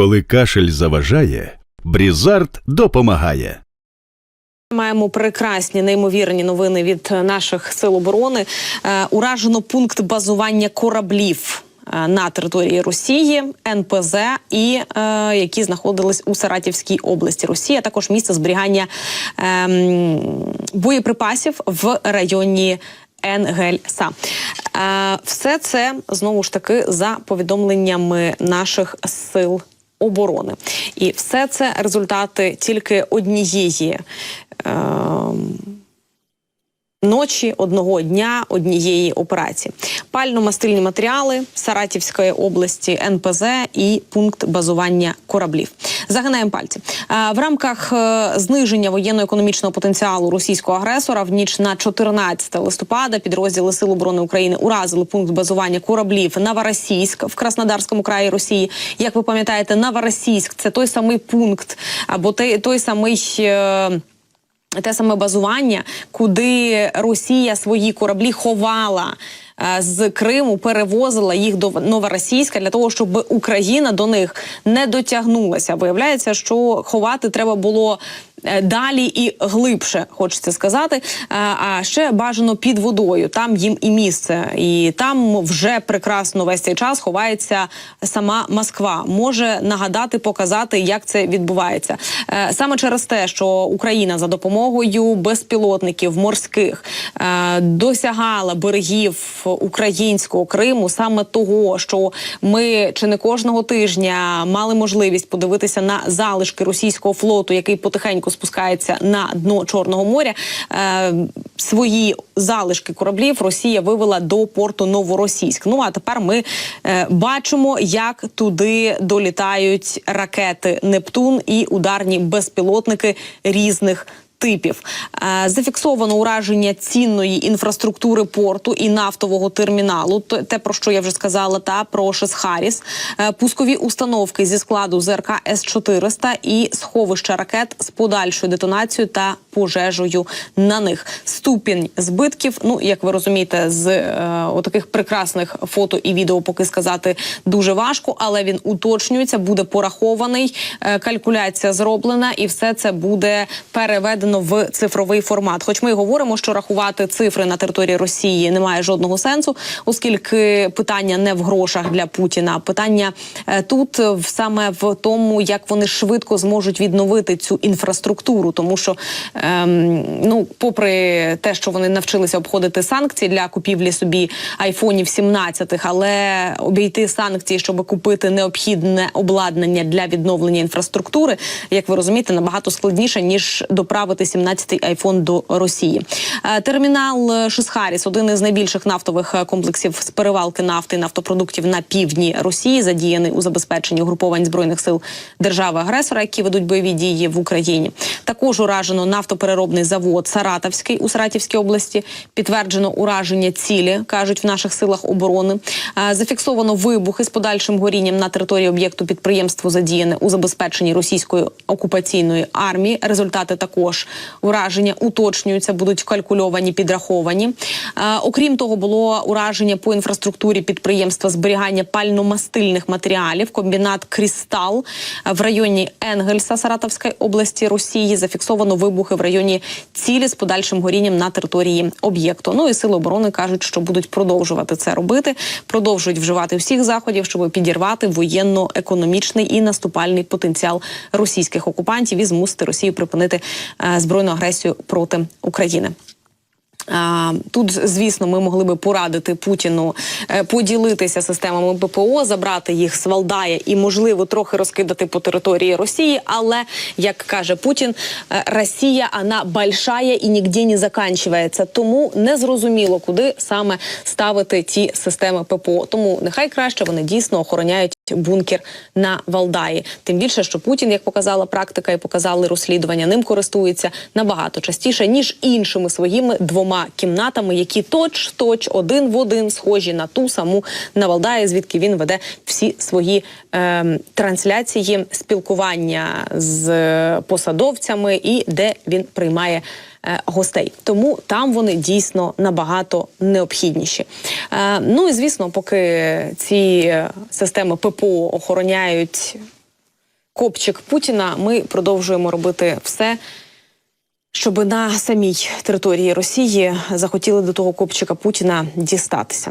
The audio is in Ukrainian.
Коли кашель заважає, Брізард допомагає. Маємо прекрасні неймовірні новини від е, наших сил оборони. Е, уражено пункт базування кораблів. е, На території Росії НПЗ і е, які знаходились у Саратівській області Росії, а також місце зберігання ем, боєприпасів в районі Енгельса. Е, все це знову ж таки за повідомленнями наших сил оборони. І все це результати тільки однієї. ем, Ночі одного дня однієї операції, пально-мастильні матеріали Саратівської області, НПЗ і пункт базування кораблів. Загинаємо пальці Е, в рамках е, зниження воєнно-економічного потенціалу російського агресора. В ніч на 14 листопада підрозділи Сил оборони України уразили пункт базування кораблів Новоросійськ в Краснодарському краї Росії. Як ви пам'ятаєте, Новоросійськ – це той самий пункт або той, той самий. Те саме базування, куди Росія свої кораблі ховала. Е, З Криму перевозила їх до Новоросійська для того, щоб Україна до них не дотягнулася. Виявляється, що ховати треба було е, далі і глибше, хочеться сказати. Е, А ще бажано під водою. Там їм і місце, і там вже прекрасно весь цей час ховається сама Москва. Може нагадати, показати, як це відбувається. Саме через те, що Україна за допомогою безпілотників морських досягала берегів українського Криму, саме того, що ми чи не кожного тижня мали можливість подивитися на залишки російського флоту, який потихеньку спускається на дно Чорного моря. Е, свої залишки кораблів Росія вивела до порту Новоросійськ. Ну а тепер ми е, бачимо, як туди долітають ракети Нептун і ударні безпілотники різних. Типів Е, зафіксовано ураження цінної інфраструктури порту і нафтового терміналу. Те про що я вже сказала, та про Шесхаріс, Е, пускові установки зі складу ЗРК С 400 і сховища ракет з подальшою детонацією та пожежею на них. Ступінь збитків. Ну як ви розумієте, з е, отаких прекрасних фото і відео поки сказати дуже важко, але він уточнюється, буде порахований. е, Калькуляція зроблена, і все це буде переведено в цифровий формат. Хоч ми й говоримо, що рахувати цифри на території Росії немає жодного сенсу, оскільки питання не в грошах для Путіна. Питання е, тут е, саме в тому, як вони швидко зможуть відновити цю інфраструктуру, тому що ем, ну, попри те, що вони навчилися обходити санкції для купівлі собі айфонів 17, але обійти санкції, щоб купити необхідне обладнання для відновлення інфраструктури, як ви розумієте, набагато складніше ніж доправити 17-й айфон до Росії. Е, Термінал Шисхаріс, один із найбільших нафтових комплексів з перевалки нафти і нафтопродуктів на півдні Росії, задіяний у забезпеченні угруповань збройних сил держави-агресора, які ведуть бойові дії в Україні. Також уражено нафтопереробний завод Саратовський у Саратівській області. Підтверджено ураження цілі, кажуть в наших силах оборони. Зафіксовано вибухи з подальшим горінням на території об'єкту підприємство задіяне у забезпеченні російської окупаційної армії. Результати також ураження уточнюються, будуть калькульовані, підраховані. Окрім того, було ураження по інфраструктурі підприємства зберігання пально-мастильних матеріалів. Комбінат Крістал в районі Енгельса Саратовської області Росії. Зафіксовано вибухи в районі цілі з подальшим горінням на території об'єкту. Ну і сили оборони кажуть, що будуть продовжувати це робити, продовжують вживати всіх заходів, щоб підірвати воєнно-економічний і наступальний потенціал російських окупантів і змусити Росію припинити е, збройну агресію проти України. Тут, звісно, ми могли би порадити Путіну е, поділитися системами ППО, забрати їх з Валдая і, можливо, трохи розкидати по території Росії. Але як каже Путін, е, Росія вона большая і ніде не заканчується. Тому не зрозуміло, куди саме ставити ті системи ППО. Тому нехай краще вони дійсно охороняють бункер на Валдаї. Тим більше, що Путін, як показала практика і показали розслідування, ним користується набагато частіше ніж іншими своїми двома кімнатами, які точ-точ один в один схожі на ту саму Навалдаї, звідки він веде всі свої е, трансляції спілкування з е, посадовцями і де він приймає. е, Гостей тому там вони дійсно набагато необхідніші. Е, ну і звісно, поки ці системи ППО охороняють копчик Путіна, ми продовжуємо робити все. Щоб на самій території Росії захотіли до того копчика Путіна дістатися.